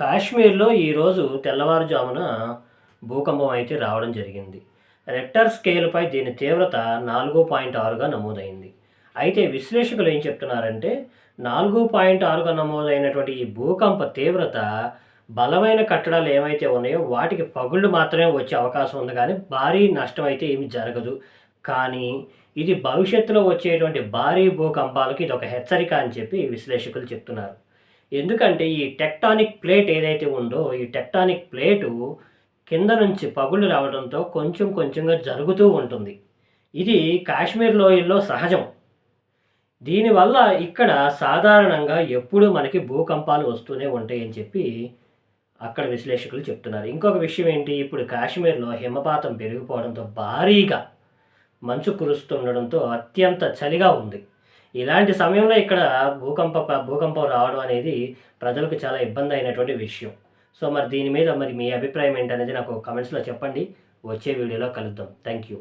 కాశ్మీర్లో ఈరోజు తెల్లవారుజామున భూకంపం అయితే రావడం జరిగింది. రెక్టర్ స్కేల్పై దీని తీవ్రత నాలుగు పాయింట్ ఆరుగా నమోదైంది. అయితే విశ్లేషకులు ఏం చెప్తున్నారంటే నాలుగు పాయింట్ ఆరుగా నమోదైనటువంటి ఈ భూకంప తీవ్రత బలమైన కట్టడాలు ఏమైతే ఉన్నాయో వాటికి పగుళ్ళు మాత్రమే వచ్చే అవకాశం ఉంది కానీ భారీ నష్టం అయితే ఏమి జరగదు. కానీ ఇది భవిష్యత్తులో వచ్చేటువంటి భారీ భూకంపాలకి ఇది ఒక హెచ్చరిక అని చెప్పి విశ్లేషకులు చెప్తున్నారు. ఎందుకంటే ఈ టెక్టానిక్ ప్లేట్ ఏదైతే ఉందో ఈ టెక్టానిక్ ప్లేటు కింద నుంచి పగుళ్ళు రావడంతో కొంచెం కొంచెంగా జరుగుతూ ఉంటుంది. ఇది కాశ్మీర్ లోయల్లో సహజం. దీనివల్ల ఇక్కడ సాధారణంగా ఎప్పుడూ మనకి భూకంపాలు వస్తూనే ఉంటాయి అని చెప్పి అక్కడ విశ్లేషకులు చెప్తున్నారు. ఇంకొక విషయం ఏంటి? ఇప్పుడు కాశ్మీర్లో హిమపాతం పెరిగిపోవడంతో భారీగా మంచు కురుస్తుండడంతో అత్యంత చలిగా ఉంది. ఇలాంటి సమయంలో ఇక్కడ భూకంప భూకంపం రావడం అనేది ప్రజలకు చాలా ఇబ్బంది అయినటువంటి విషయం. సో మరి దీని మీద మరి మీ అభిప్రాయం ఏంటనేది నాకు కామెంట్స్లో చెప్పండి. వచ్చే వీడియోలో కలుద్దాం. Thank you